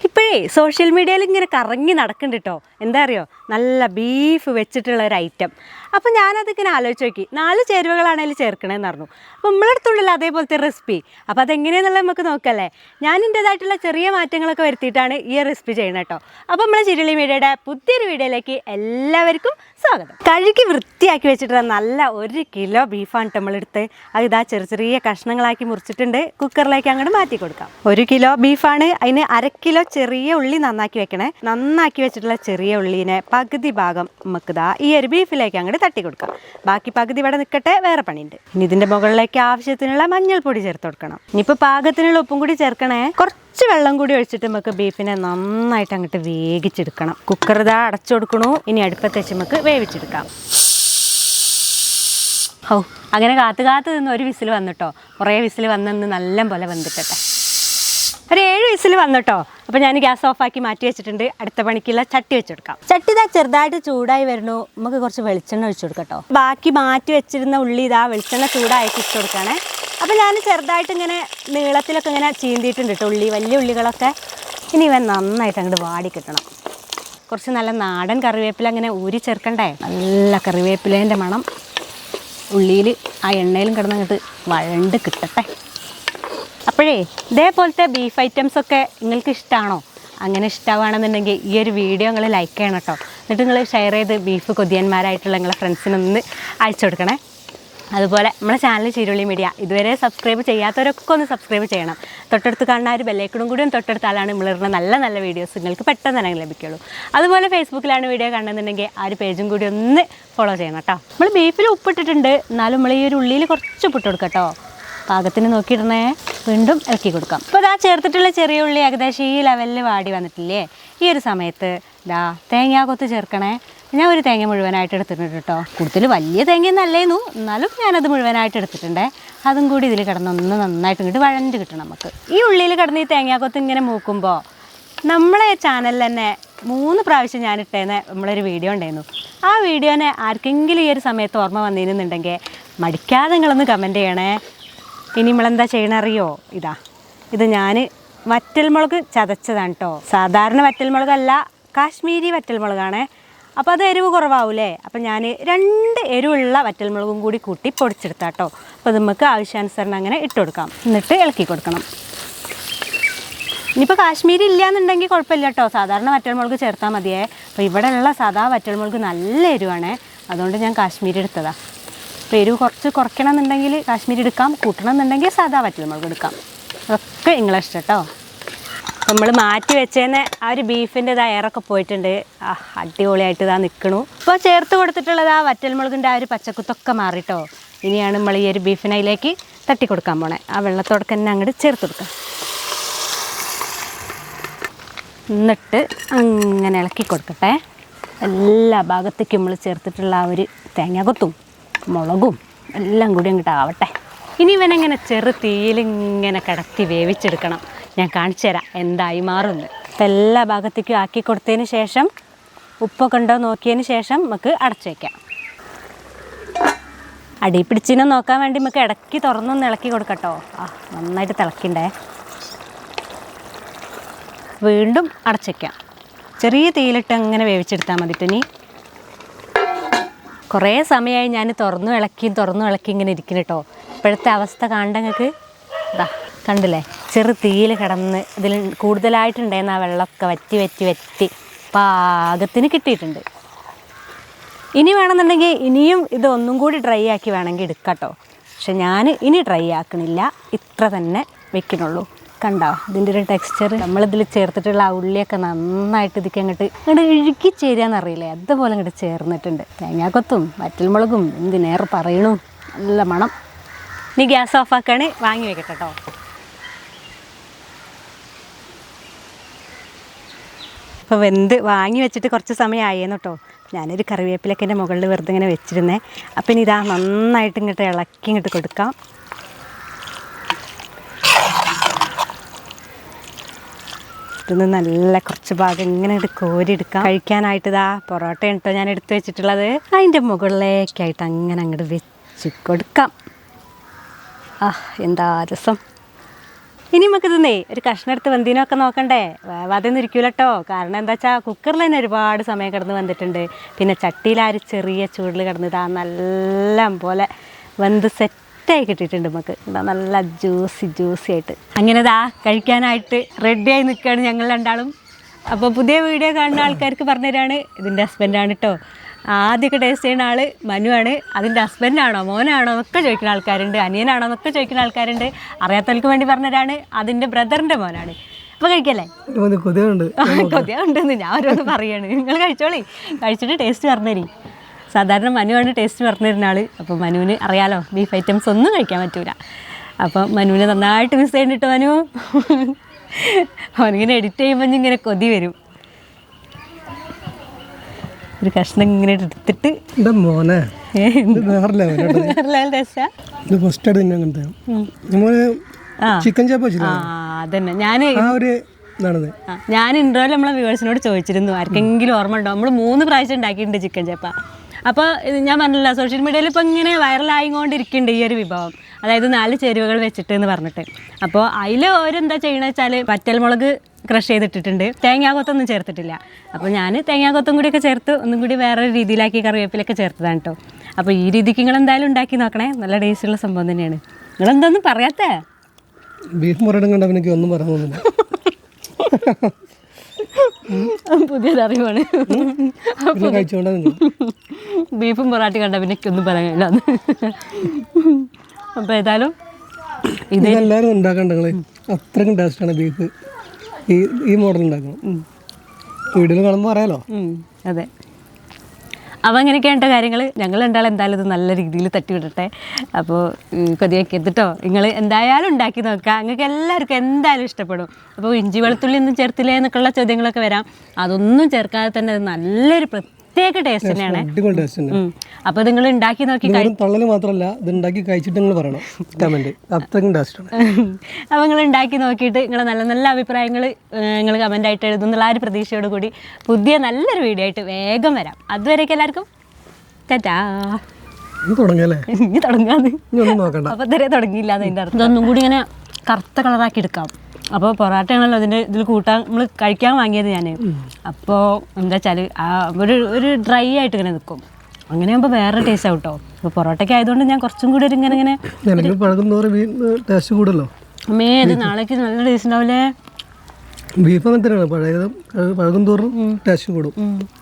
ഇപ്പോഴേ സോഷ്യൽ മീഡിയയിൽ ഇങ്ങനെ കറങ്ങി നടക്കുന്നുണ്ട് കേട്ടോ എന്താ അറിയോ? നല്ല ബീഫ് വെച്ചിട്ടുള്ള ഒരു ഐറ്റം അപ്പോൾ ഞാനതിങ്ങനെ ആലോചിച്ച് നോക്കി. നാല് ചേരുവകളാണ് അതിൽ ചേർക്കണേന്ന് പറഞ്ഞു. അപ്പോൾ നമ്മളടുത്തുള്ള അതേപോലത്തെ റെസിപ്പി. അപ്പോൾ അതെങ്ങനെയാണെന്നുള്ളത് നമുക്ക് നോക്കല്ലേ? ഞാൻ എന്റേതായിട്ടുള്ള ചെറിയ മാറ്റങ്ങളൊക്കെ വരുത്തിയിട്ടാണ് ഈ റെസിപ്പി ചെയ്യുന്നത് കേട്ടോ. അപ്പോൾ നമ്മൾ ചിരുളി മീഡിയയുടെ പുതിയൊരു വീഡിയോയിലേക്ക് എല്ലാവർക്കും സ്വാഗതം. കഴുകി വൃത്തിയാക്കി വെച്ചിട്ടുള്ള നല്ല ഒരു കിലോ ബീഫാണ് നമ്മളെടുത്ത്. അത് ഇതാ ചെറിയ ചെറിയ കഷ്ണങ്ങളാക്കി മുറിച്ചിട്ടുണ്ട്. കുക്കറിലേക്ക് അങ്ങോട്ട് മാറ്റി കൊടുക്കാം. ഒരു കിലോ ബീഫാണ്. അതിന് അര കിലോ ചെറിയ ഉള്ളി നന്നാക്കി വെക്കണേ. നന്നാക്കി വെച്ചിട്ടുള്ള ചെറിയ ഉള്ളീനെ പകുതി ഭാഗം നമുക്ക് ദാ ഈ ഒരു ബീഫിലേക്ക് അങ്ങോട്ട് തട്ടി കൊടുക്കാം ബാക്കി പകുതി ഇവിടെ നിൽക്കട്ടെ വേറെ പണിയുണ്ട്. ഇനി ഇതിന്റെ മുകളിലേക്ക് ആവശ്യത്തിനുള്ള മഞ്ഞൾപ്പൊടി ചേർത്ത് കൊടുക്കണം. ഇനിയിപ്പോൾ പാകത്തിനുള്ള ഉപ്പും കൂടി ചേർക്കണേ. കുറച്ച് വെള്ളം കൂടി ഒഴിച്ചിട്ട് നമുക്ക് ബീഫിനെ നന്നായിട്ട് അങ്ങോട്ട് വേവിച്ചെടുക്കണം. കുക്കർ ഇതാ അടച്ചു കൊടുക്കണു. ഇനി അടുപ്പത്തേച്ച് നമുക്ക് വേവിച്ചെടുക്കാം. ഓ അങ്ങനെ കാത്തു കാത്തു നിന്ന് ഒരു വിസിൽ വന്നിട്ടോ. കുറേ വിസിൽ വന്നെന്ന് നല്ല പോലെ വന്നിട്ടെ ഒരു ഏഴ് വയസ്സിൽ വന്നിട്ടോ. അപ്പോൾ ഞാൻ ഗ്യാസ് ഓഫ് ആക്കി മാറ്റി വെച്ചിട്ടുണ്ട്. അടുത്ത പണിക്കുള്ള ചട്ടി വെച്ചെടുക്കാം ചട്ടി ഇതാ ചെറുതായിട്ട് ചൂടായി വരുന്നു. നമുക്ക് കുറച്ച് വെളിച്ചെണ്ണ ഒഴിച്ചു കൊടുക്കട്ടോ. ബാക്കി മാറ്റി വെച്ചിരുന്ന ഉള്ളി ഇതാ വെളിച്ചെണ്ണ ചൂടായിട്ട് ഇട്ട് കൊടുക്കുകയാണേ. അപ്പോൾ ഞാൻ ചെറുതായിട്ട് ഇങ്ങനെ നീളത്തിലൊക്കെ ഇങ്ങനെ ചീന്തിയിട്ടുണ്ട് കേട്ടോ ഉള്ളി വലിയ ഉള്ളികളൊക്കെ. ഇനി ഇവൻ നന്നായിട്ട് അങ്ങോട്ട് വാടി കിട്ടണം. കുറച്ച് നല്ല നാടൻ കറിവേപ്പില അങ്ങനെ ഊരി ചേർക്കണ്ടേ? നല്ല കറിവേപ്പിലേന്റെ മണം ഉള്ളിയിൽ ആ എണ്ണയിലും കിടന്നങ്ങോട്ട് വഴണ്ട് കിട്ടട്ടെ. അപ്പോഴേ ഇതേപോലത്തെ ബീഫ് ഐറ്റംസ് ഒക്കെ നിങ്ങൾക്ക് ഇഷ്ടമാണോ അങ്ങനെ ഇഷ്ടമാണെന്നുണ്ടെങ്കിൽ ഈ ഒരു വീഡിയോ നിങ്ങൾ ലൈക്ക് ചെയ്യണം കേട്ടോ എന്നിട്ട് നിങ്ങൾ ഷെയർ ചെയ്ത് ബീഫ് കൊതിയന്മാരായിട്ടുള്ള നിങ്ങളെ ഫ്രണ്ട്സിനൊന്ന് അയച്ചു കൊടുക്കണേ. അതുപോലെ നമ്മുടെ ചാനൽ ചീരുള്ളി മീഡിയ ഇതുവരെ സബ്സ്ക്രൈബ് ചെയ്യാത്തവരൊക്കെ ഒന്ന് സബ്സ്ക്രൈബ് ചെയ്യണം. തൊട്ടടുത്ത് കാണുന്ന ഒരു ബെല്ലൈക്കണും കൂടി ഒന്ന് തൊട്ടടുത്താലാണ് നമ്മളിടുന്ന നല്ല നല്ല വീഡിയോസ് നിങ്ങൾക്ക് പെട്ടെന്ന് തന്നെ ലഭിക്കുകയുള്ളൂ അതുപോലെ ഫേസ്ബുക്കിലാണ് വീഡിയോ കാണുന്നുണ്ടെങ്കിൽ ആ ഒരു പേജും കൂടി ഒന്ന് ഫോളോ ചെയ്യണം കേട്ടോ നമ്മൾ ബീഫിൽ ഉപ്പിട്ടിട്ടുണ്ട്. എന്നാലും നമ്മൾ ഈ ഒരു ഉള്ളിയിൽ കുറച്ച് ഉപ്പിട്ട് കൊടുക്കാം കേട്ടോ പാകത്തിന് നോക്കിയിടണേ. വീണ്ടും ഇളക്കി കൊടുക്കാം. അപ്പോൾ ഇതാ ചേർത്തിട്ടുള്ള ചെറിയ ഉള്ളി ഏകദേശം ഈ ലെവലിൽ വാടി വന്നിട്ടില്ലേ? ഈ ഒരു സമയത്ത് ഇതാ തേങ്ങ കൊത്ത് ചേർക്കണേ. ഞാൻ ഒരു തേങ്ങ മുഴുവനായിട്ട് എടുത്തിട്ടുണ്ട് കേട്ടോ. കൂടുതൽ വലിയ തേങ്ങയൊന്നും അല്ലേന്നു. എന്നാലും ഞാനത് മുഴുവനായിട്ട് എടുത്തിട്ടുണ്ട്. അതും കൂടി ഇതിൽ കിടന്നൊന്ന് നന്നായിട്ട് ഇങ്ങോട്ട് വഴഞ്ഞ് കിട്ടണം നമുക്ക്. ഈ ഉള്ളിയിൽ കിടന്ന് ഈ തേങ്ങാക്കൊത്ത് ഇങ്ങനെ മൂക്കുമ്പോൾ നമ്മളെ ചാനലിൽ തന്നെ മൂന്ന് പ്രാവശ്യം ഞാൻ ഇട്ടേന്ന് നമ്മളൊരു വീഡിയോ ഉണ്ടായിരുന്നു. ആ വീഡിയോനെ ആർക്കെങ്കിലും ഈ ഒരു സമയത്ത് ഓർമ്മ വന്നിരുന്നുണ്ടെങ്കിൽ മടിക്കാതെ നിങ്ങളൊന്ന് കമന്റ് ചെയ്യണേ. ഇനി നമ്മളെന്താ ചെയ്യണറിയോ? ഇതാ ഇത് ഞാൻ വറ്റൽമുളക് ചതച്ചതാണ് കേട്ടോ സാധാരണ വറ്റൽമുളകല്ല കാശ്മീരി വറ്റൽമുളകാണ്. അപ്പോൾ അത് എരിവ് കുറവാവൂലേ? അപ്പം ഞാൻ രണ്ട് എരിവുള്ള വറ്റൽമുളകും കൂടി കൂട്ടി പൊടിച്ചെടുത്താട്ടോ അപ്പോൾ നമുക്ക് ആവശ്യാനുസരണം അങ്ങനെ ഇട്ട് കൊടുക്കാം. എന്നിട്ട് ഇളക്കി കൊടുക്കണം. ഇനിയിപ്പോൾ കാശ്മീരി ഇല്ല എന്നുണ്ടെങ്കിൽ കുഴപ്പമില്ല കേട്ടോ സാധാരണ വറ്റൽമുളക് ചേർത്താൽ മതിയേ. അപ്പോൾ ഇവിടെയുള്ള സാധാ വറ്റൽമുളക് നല്ല എരിവാണ്. അതുകൊണ്ട് ഞാൻ കാശ്മീരി എടുത്തതാ. അപ്പോൾ എരിവ് കുറച്ച് കുറയ്ക്കണം എന്നുണ്ടെങ്കിൽ കാശ്മീരി എടുക്കാം കൂട്ടണം എന്നുണ്ടെങ്കിൽ സാധാ വറ്റൽമുളക് എടുക്കാം. അതൊക്കെ നിങ്ങളെ ഇഷ്ടം കേട്ടോ നമ്മൾ മാറ്റി വെച്ചേന്ന് ആ ഒരു ബീഫിന്റെ ഇതാ എയറൊക്കെ പോയിട്ടുണ്ട്. അടിപൊളിയായിട്ട് ഇതാ നിൽക്കണു ഇപ്പോൾ ചേർത്ത് കൊടുത്തിട്ടുള്ളത് ആ വറ്റൽമുളകിന്റെ ആ ഒരു പച്ചക്കുത്തൊക്കെ മാറിട്ടോ ഇനിയാണ് നമ്മൾ ഈ ഒരു ബീഫിനയിലേക്ക് തട്ടി കൊടുക്കാൻ പോണേ. ആ വെള്ളത്തോടൊക്കെ തന്നെ അങ്ങോട്ട് ചേർത്ത് കൊടുക്കാം. എന്നിട്ട് അങ്ങനെ ഇളക്കി കൊടുക്കട്ടെ. എല്ലാ ഭാഗത്തേക്കും നമ്മൾ ചേർത്തിട്ടുള്ള ആ ഒരു തേങ്ങാകൊത്തും മുളകും എല്ലാം കൂടി അങ്ങോട്ട് ആവട്ടെ ഇനി ഇവനങ്ങനെ ചെറു തീയിലിങ്ങനെ കിടത്തി വേവിച്ചെടുക്കണം. ഞാൻ കാണിച്ചു തരാം എന്തായി മാറുന്നത് അപ്പം എല്ലാ ഭാഗത്തേക്കും ആക്കി കൊടുത്തതിന് ശേഷം ഉപ്പൊക്കെ ഉണ്ടോ നോക്കിയതിന് ശേഷം നമുക്ക് അടച്ചു വയ്ക്കാം അടി പിടിച്ചിനെ നോക്കാൻ വേണ്ടി നമുക്ക് ഇടയ്ക്ക് തുറന്നൊന്ന് ഇളക്കി കൊടുക്കട്ടോ. ആ നന്നായിട്ട് തിളക്കണ്ടേ? വീണ്ടും അടച്ചേക്കാം ചെറിയ തീയിലിട്ട് അങ്ങനെ വേവിച്ചെടുത്താൽ മതി കുറേ സമയമായി ഞാൻ തുറന്നു ഇളക്കിയും തുറന്നു ഇളക്കി ഇങ്ങനെ ഇരിക്കുന്നു കേട്ടോ ഇപ്പോഴത്തെ അവസ്ഥ കാണണ്ടെങ്ങൾക്ക് ഇതാ കണ്ടില്ലേ? ചെറു തീയിൽ കിടന്ന് ഇതിൽ കൂടുതലായിട്ടുണ്ടായിരുന്ന ആ വെള്ളമൊക്കെ വറ്റി വറ്റി വറ്റി പാകത്തിന് കിട്ടിയിട്ടുണ്ട്. ഇനി വേണമെന്നുണ്ടെങ്കിൽ ഇനിയും ഇതൊന്നും കൂടി ഡ്രൈ ആക്കി വേണമെങ്കിൽ എടുക്കാം കേട്ടോ പക്ഷെ ഞാൻ ഇനി ഡ്രൈ ആക്കണില്ല. ഇത്ര തന്നെ വെക്കണുള്ളൂ കണ്ടോ? ഇതിന്റെ ഒരു ടെക്സ്ചർ നമ്മളിതിൽ ചേർത്തിട്ടുള്ള ആ ഉള്ളിയൊക്കെ നന്നായിട്ട് ഇതിക്ക് അങ്ങോട്ട് ഇങ്ങോട്ട് ഇഴുക്കി ചേരാന്നറിയില്ലേ അതുപോലെ ഇങ്ങോട്ട് ചേർന്നിട്ടുണ്ട്. തേങ്ങാക്കൊത്തും വറ്റൽമുളകും എന്തിനേറെ പറയണു? നല്ല മണം. നീ ഗ്യാസ് ഓഫ് ഓഫാക്കാണ് വാങ്ങി വെക്കട്ടെ കേട്ടോ അപ്പോൾ വെന്ത് വാങ്ങി വെച്ചിട്ട് കുറച്ച് സമയമായിരുന്നു കേട്ടോ ഞാനൊരു കറിവേപ്പിലൊക്കെ എന്റെ മുകളിൽ വെറുതെ ഇങ്ങനെ വെച്ചിരുന്നേ. അപ്പം ഇനി ഇതാ നന്നായിട്ട് ഇങ്ങോട്ട് ഇളക്കി ഇങ്ങോട്ട് കൊടുക്കാം. ഇതൊന്ന് നല്ല കുറച്ച് ഭാഗം ഇങ്ങനെ കോരി കോരിയെടുക്കാം കഴിക്കാനായിട്ട് ഇതാ പൊറോട്ട കേട്ടോ ഞാൻ എടുത്തു വെച്ചിട്ടുള്ളത്. അതിന്റെ മുകളിലേക്കായിട്ട് അങ്ങനെ അങ്ങോട്ട് വെച്ച് കൊടുക്കാം. ആ എന്താ രസം. ഇനി നമുക്ക് തിന്നേ ഒരു കഷ്ണം എടുത്ത് വെന്തിനൊക്കെ നോക്കണ്ടേ? വേവാതൊന്നും ഇരിക്കൂല കേട്ടോ കാരണം എന്താ വെച്ചാൽ കുക്കറിൽ തന്നെ ഒരുപാട് സമയം കിടന്ന് വന്നിട്ടുണ്ട്. പിന്നെ ചട്ടിയിൽ ആ ഒരു ചെറിയ ചൂടിൽ കിടന്നിതാ നല്ല പോലെ വെന്ത് സെറ്റായി കിട്ടിയിട്ടുണ്ട് നമുക്ക്. നല്ല ജ്യൂസി ജ്യൂസി ആയിട്ട്. അങ്ങനെ ഇതാ കഴിക്കാനായിട്ട് റെഡിയായി നിൽക്കുകയാണ് ഞങ്ങൾ രണ്ടാളും. അപ്പോൾ പുതിയ വീഡിയോ കാണുന്ന ആൾക്കാർക്ക് പറഞ്ഞുതരാണ്. ഇതിന്റെ ഹസ്ബൻഡാണ് കേട്ടോ ആദ്യമൊക്കെ ടേസ്റ്റ് ചെയ്യുന്ന ആൾ മനുവാണ് അതിന്റെ ഹസ്ബൻഡാണോ മോനാണോ എന്നൊക്കെ ചോദിക്കുന്ന ആൾക്കാരുണ്ട്. അനിയനാണോ എന്നൊക്കെ ചോദിക്കുന്ന ആൾക്കാരുണ്ട്. അറിയാത്തവർക്ക് വേണ്ടി പറഞ്ഞുതരാണ്. അതിന്റെ ബ്രദറിന്റെ മോനാണ്. അപ്പോൾ കഴിക്കല്ലേ? കൊതിയുണ്ട് കൊതിയുണ്ടെന്ന് ഞാൻ ഓരോന്ന് പറയാണ്. നിങ്ങൾ കഴിച്ചോളി. കഴിച്ചിട്ട് ടേസ്റ്റ് പറഞ്ഞുതരി. സാധാരണ മനുവാണ് ടേസ്റ്റ് പറഞ്ഞു തരുന്ന ആൾ. അപ്പോൾ മനുവിന് അറിയാലോ ബീഫ് ഐറ്റംസ് ഒന്നും കഴിക്കാൻ പറ്റൂല. അപ്പം മനുവിനെ നന്നായിട്ട് മിസ് ചെയ്യണ്ടിട്ട് മനു? അവനിങ്ങനെ എഡിറ്റ് ചെയ്യുമ്പോൾ ഇങ്ങനെ കൊതി വരും. ഒരു കഷ്ണം ഇങ്ങനെ എടുത്തിട്ട്. മോനെ? ചിക്കൻ അതന്നെ. ഞാൻ ഞാൻ ഇൻട്രോയിൽ നമ്മളെ വ്യൂവേഴ്സിനോട് ചോദിച്ചിരുന്നു ആർക്കെങ്കിലും ഓർമ്മ ഉണ്ടോ? നമ്മൾ മൂന്ന് പ്രാവശ്യം ഉണ്ടാക്കിയിട്ടുണ്ട് ചിക്കൻ ചേപ്പ അപ്പോൾ ഞാൻ പറഞ്ഞില്ല സോഷ്യൽ മീഡിയയിൽ ഇപ്പോൾ ഇങ്ങനെ വൈറലായിക്കൊണ്ടിരിക്കുന്നുണ്ട് ഈ ഒരു വിഭവം. അതായത് നാല് ചേരുവകൾ വെച്ചിട്ട് എന്ന് പറഞ്ഞിട്ട് അപ്പോൾ അതിൽ ഓരെന്താ ചെയ്യണമെന്ന് വെച്ചാൽ പറ്റൽമുളക് ക്രഷ് ചെയ്തിട്ടിട്ടുണ്ട്. തേങ്ങാകൊത്തൊന്നും ചേർത്തിട്ടില്ല. അപ്പോൾ ഞാൻ തേങ്ങാകൊത്തും കൂടിയൊക്കെ ചേർത്ത് ഒന്നും കൂടി വേറെ രീതിയിലാക്കി കറിവേപ്പിലൊക്കെ ചേർത്തതാണ് കേട്ടോ അപ്പോൾ ഈ രീതിക്ക് നിങ്ങൾ എന്തായാലും ഉണ്ടാക്കി നോക്കണേ. നല്ല ടേസ്റ്റുള്ള സംഭവം തന്നെയാണ്. നിങ്ങൾ എന്തൊന്നും പറയാത്തേ? ബീഫ് മുരടും കണ്ടവനെനിക്ക് ഒന്നും പറയാൻ തോന്നുന്നില്ല. പുതിയൊരറിവാണ്. ബീഫും പൊറാട്ടി കണ്ട പിന്നെ ഒന്നും പറയാനില്ല അപ്പോൾ ഏതായാലും ഇതെല്ലാരും ഇതെല്ലാവരും ഉണ്ടാക്കണ്ട ടേസ്റ്റ് ആണ് ടേസ്റ്റാണ് ബീഫ്. ഈ ഈ മോഡൽ ഉണ്ടാക്കണം. വീട്ടിൽ കാണുമ്പോൾ അറിയാലോ അതെ. അപ്പോൾ അങ്ങനെയൊക്കെയാണ് കാര്യങ്ങൾ ഞങ്ങൾ രണ്ടാളും എന്തായാലും ഇത് നല്ല രീതിയിൽ തട്ടിവിടട്ടെ. അപ്പോൾ കൊതിയൊക്കെ. എത്തിട്ടോ നിങ്ങൾ എന്തായാലും ഉണ്ടാക്കി നോക്കുക. നിങ്ങൾക്ക് എല്ലാവർക്കും എന്തായാലും ഇഷ്ടപ്പെടും. അപ്പോൾ ഇഞ്ചി വെളുത്തുള്ളി ഒന്നും ചേർത്തില്ലേ എന്നൊക്കെയുള്ള ചോദ്യങ്ങളൊക്കെ വരാം. അതൊന്നും ചേർക്കാതെ തന്നെ അത് നല്ലൊരു പ്രത്യേക ടേസ്റ്റ് തന്നെയാണ്. അടിപൊളി ടേസ്റ്റ് തന്നെ അപ്പോൾ നിങ്ങൾ ഉണ്ടാക്കി നോക്കി തള്ളൽ മാത്രമല്ല ഇത് ഉണ്ടാക്കി കഴിച്ചിട്ട് നിങ്ങൾ പറയണം. കമന്റ് അപ്പോൾ നിങ്ങൾ ഉണ്ടാക്കി നോക്കിയിട്ട് നിങ്ങൾ നല്ല നല്ല അഭിപ്രായങ്ങൾ നിങ്ങൾ കമന്റ് ആയിട്ട് എഴുതുന്നുള്ള ആ ഒരു പ്രതീക്ഷയോട് കൂടി പുതിയ നല്ലൊരു വീഡിയോ ആയിട്ട് വേഗം വരാം. അതുവരേക്കും എല്ലാവർക്കും. ടാറ്റാ. ഇനി തുടങ്ങാന്ന്. അപ്പൊ ഇതുവരെ തുടങ്ങിയില്ല അതിന്റെ അർത്ഥം. ഇതൊന്നും കൂടി ഇങ്ങനെ കറുത്ത കളറാക്കി എടുക്കാം. അപ്പോൾ പൊറാട്ടയാണല്ലോ അതിന്റെ ഇതിൽ കൂട്ടാൻ നമ്മൾ കഴിക്കാൻ വാങ്ങിയത് ഞാൻ അപ്പോൾ എന്താ വെച്ചാൽ ആ ഒരു ഒരു ഡ്രൈ ആയിട്ട് ഇങ്ങനെ നിൽക്കും അങ്ങനെയാകുമ്പോൾ വേറെ ടേസ്റ്റ് ആവും കേട്ടോ അപ്പോൾ പൊറോട്ടയ്ക്ക് ആയതുകൊണ്ട് ഞാൻ കുറച്ചും കൂടി ഒരു ഇങ്ങനെ ഇങ്ങനെ ടേസ്റ്റ് കൂടല്ലോ അമ്മേ ഇത് നാളേക്ക് നല്ല ടേസ്റ്റ് ഉണ്ടാവില്ലേ ബീഫ് അങ്ങനെ തന്നെയാണ് പഴയത് പഴകും തോറും ടേസ്റ്റ് കൂടും.